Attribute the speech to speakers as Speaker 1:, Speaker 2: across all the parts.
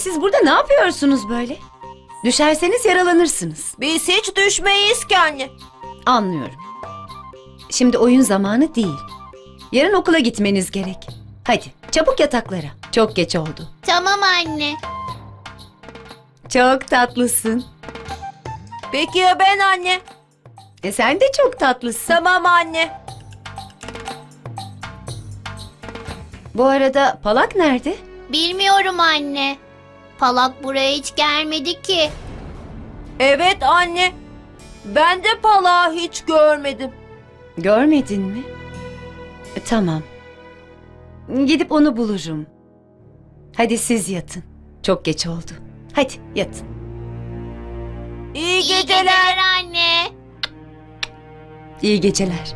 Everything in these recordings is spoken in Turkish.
Speaker 1: siz burada ne yapıyorsunuz böyle? Düşerseniz yaralanırsınız.
Speaker 2: Biz hiç düşmeyiz ki anne.
Speaker 1: Anlıyorum. Şimdi oyun zamanı değil. Yarın okula gitmeniz gerek. Hadi çabuk yataklara. Çok geç oldu.
Speaker 3: Tamam anne.
Speaker 1: Çok tatlısın.
Speaker 2: Peki ya ben anne?
Speaker 1: E sen de çok tatlısın.
Speaker 2: Tamam anne.
Speaker 1: Bu arada Palak nerede?
Speaker 3: Bilmiyorum anne. Palak buraya hiç gelmedi ki.
Speaker 2: Evet anne. Ben de palağı hiç görmedim.
Speaker 1: Görmedin mi? E, tamam. Gidip onu bulurum. Hadi siz yatın. Çok geç oldu. Hadi yatın.
Speaker 2: İyi
Speaker 3: İyi
Speaker 2: geceler.
Speaker 3: geceler anne.
Speaker 1: İyi geceler.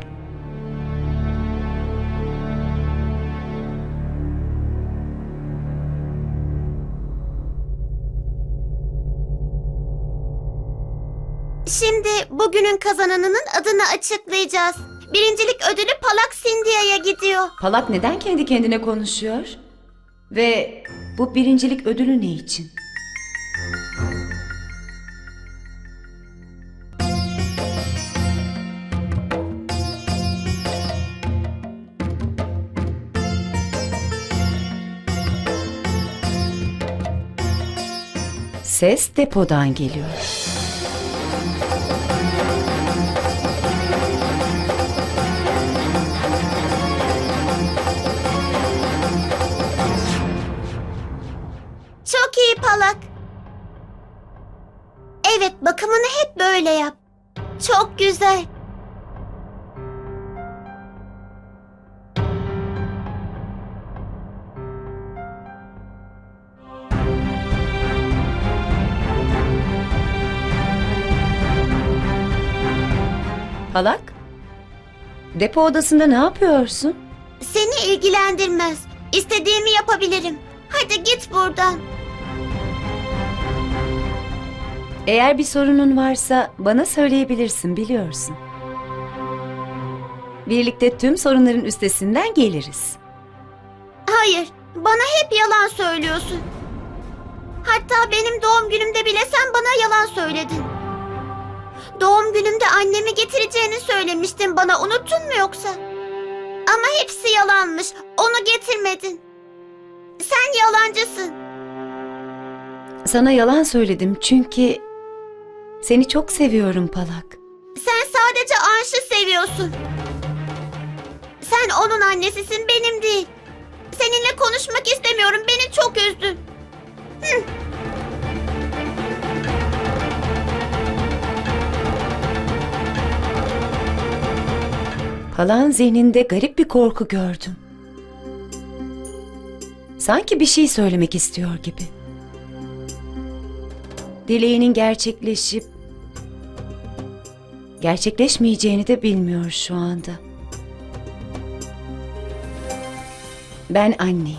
Speaker 3: Şimdi bugünün kazananının adını açıklayacağız. Birincilik ödülü Palak Sindia'ya gidiyor.
Speaker 1: Palak neden kendi kendine konuşuyor? Ve bu birincilik ödülü ne için? Ses depodan geliyor.
Speaker 3: Hep böyle yap. Çok güzel.
Speaker 1: Palak? Depo odasında ne yapıyorsun?
Speaker 3: Seni ilgilendirmez. İstediğimi yapabilirim. Hadi git buradan.
Speaker 1: Eğer bir sorunun varsa bana söyleyebilirsin biliyorsun. Birlikte tüm sorunların üstesinden geliriz.
Speaker 3: Hayır, bana hep yalan söylüyorsun. Hatta benim doğum günümde bile sen bana yalan söyledin. Doğum günümde annemi getireceğini söylemiştin bana, unuttun mu yoksa? Ama hepsi yalanmış, onu getirmedin. Sen yalancısın.
Speaker 1: Sana yalan söyledim çünkü seni çok seviyorum Palak.
Speaker 3: Sen sadece Anş'ı seviyorsun. Sen onun annesisin, benim değil. Seninle konuşmak istemiyorum, beni çok üzdün.
Speaker 1: Palak'ın zihninde garip bir korku gördüm. Sanki bir şey söylemek istiyor gibi. Dileğinin gerçekleşip gerçekleşmeyeceğini de bilmiyor şu anda. Ben anneyim.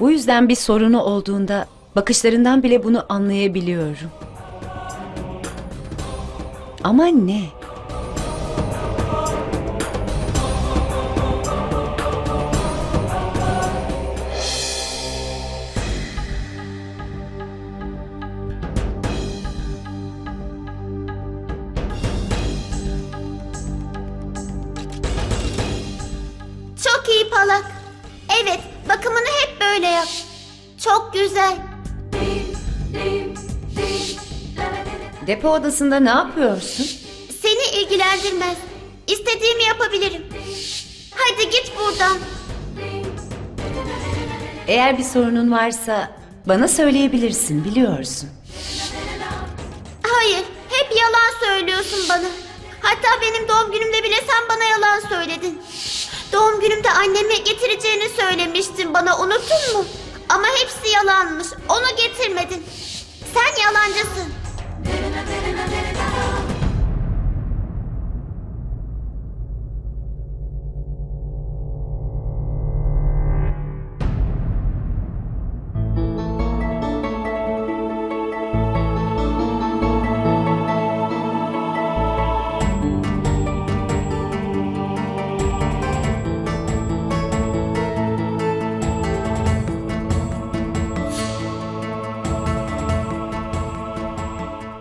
Speaker 1: Bu yüzden bir sorunu olduğunda bakışlarından bile bunu anlayabiliyorum. Ama ne?
Speaker 3: Palak. Evet, bakımını hep böyle yap. Çok güzel.
Speaker 1: Depo odasında ne yapıyorsun?
Speaker 3: Seni ilgilendirmez. İstediğimi yapabilirim. Hadi git buradan.
Speaker 1: Eğer bir sorunun varsa bana söyleyebilirsin biliyorsun.
Speaker 3: Hayır, hep yalan söylüyorsun bana. Hatta benim doğum günümde bile sen bana yalan söyledin. Doğum günümde annemi getireceğini söylemiştin bana, unuttun mu? Ama hepsi yalanmış, onu getirmedin. Sen yalancısın.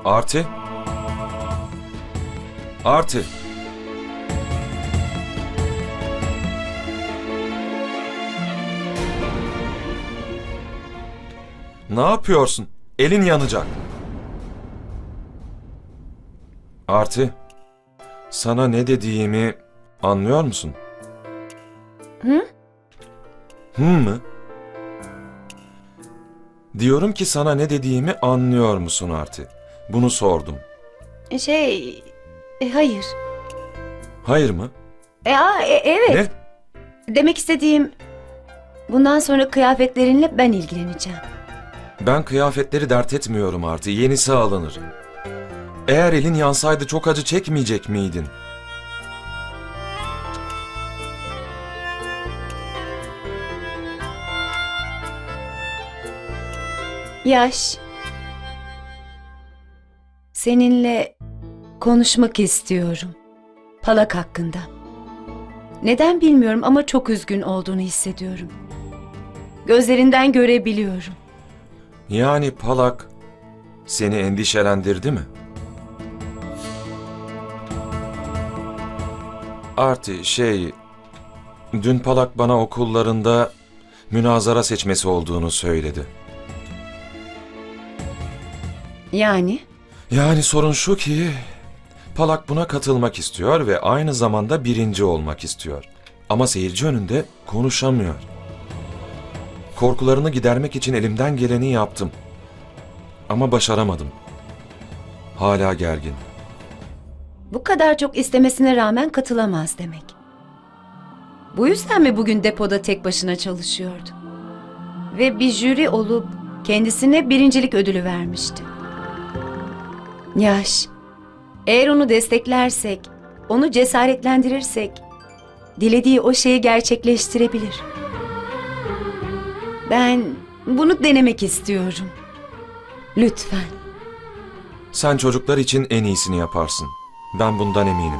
Speaker 4: Arti? Arti. Ne yapıyorsun? Elin yanacak. Arti. Sana ne dediğimi anlıyor musun?
Speaker 1: Hı?
Speaker 4: Hı mı? Diyorum ki sana ne dediğimi anlıyor musun Arti? Bunu sordum.
Speaker 1: Şey, e, hayır.
Speaker 4: Hayır mı?
Speaker 1: E, aa, e, evet.
Speaker 4: Ne?
Speaker 1: Demek istediğim bundan sonra kıyafetlerinle ben ilgileneceğim.
Speaker 4: Ben kıyafetleri dert etmiyorum Arti. Yenisi alınır. Eğer elin yansaydı çok acı çekmeyecek miydin?
Speaker 1: Yaş. Seninle konuşmak istiyorum. Palak hakkında. Neden bilmiyorum ama çok üzgün olduğunu hissediyorum. Gözlerinden görebiliyorum.
Speaker 4: Yani Palak seni endişelendirdi mi? Arti şey... Dün Palak bana okullarında münazara seçmesi olduğunu söyledi.
Speaker 1: Yani
Speaker 4: Yani sorun şu ki Palak buna katılmak istiyor ve aynı zamanda birinci olmak istiyor. Ama seyirci önünde konuşamıyor. Korkularını gidermek için elimden geleni yaptım. Ama başaramadım. Hala gergin.
Speaker 1: bu kadar çok istemesine rağmen katılamaz demek. Bu yüzden mi bugün depoda tek başına çalışıyordu? Ve bir jüri olup kendisine birincilik ödülü vermişti. Yaş, eğer onu desteklersek, onu cesaretlendirirsek, dilediği o şeyi gerçekleştirebilir. Ben bunu denemek istiyorum. Lütfen.
Speaker 4: Sen çocuklar için en iyisini yaparsın. Ben bundan eminim.